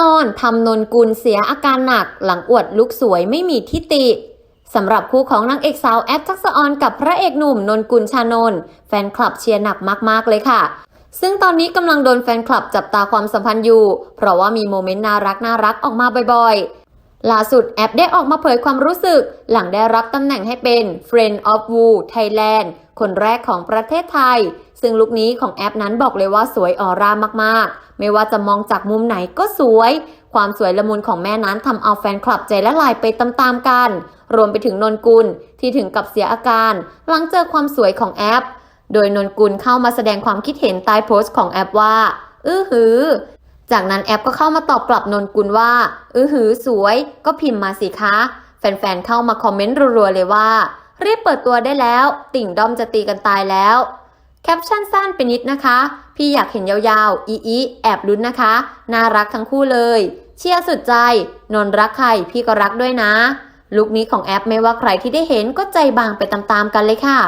ออนทำนนกุลเสียอาการหนัก หลังอวดลุกสวยไม่มีทิติสำหรับคู่ของนางเอกสาวแอปทักษะออนกับพระเอกหนุ่มนนกุลชานนท์แฟนคลับเชียร์หนักมากๆเลยค่ะซึ่งตอนนี้กำลังโดนแฟนคลับจับตาความสัมพันธ์อยู่ เพราะว่ามีโมเมนต์น่ารักน่ารักออกมาบ่อยๆ ล่าสุดแอปได้ออกมาเผยความรู้สึก หลังได้รับตำแหน่งให้เป็น Friend of Woo Thailand คนแรกของประเทศไทย ซึ่งลุคนี้ของแอปนั้นบอกเลยว่าสวยออร่ามากๆ ไม่ว่าจะมองจากมุมไหนก็สวย ความสวยละมุนของแม่นั้นทำเอาแฟนคลับใจละลายไปตามๆกัน รวมไปถึงนนกุลที่ถึงกับเสียอาการ หลังเจอความสวยของแอป โดยนนกุลเข้ามาแสดงความคิดเห็นใต้โพสต์ของแอปว่า อื้อหือ จากนั้นแอปก็เข้ามาตอบกลับนนกุลว่า อือหือสวยก็พิมพ์มาสิคะ แฟนๆเข้ามาคอมเมนต์รัวๆเลยว่า รีบเปิดตัวได้แล้ว ติ่งด้อมจะตีกันตายแล้ว แคปชั่นสั้นไปนิดนะคะ พี่อยากเห็นยาวๆ อีอีแอบลุ้นนะคะ น่ารักทั้งคู่เลย เชียร์สุดใจ นนรักใครพี่ก็รักด้วยนะลุคนี้ของแอปไม่ว่าใครที่ได้เห็นก็ใจบางไปตามๆกันเลยค่ะ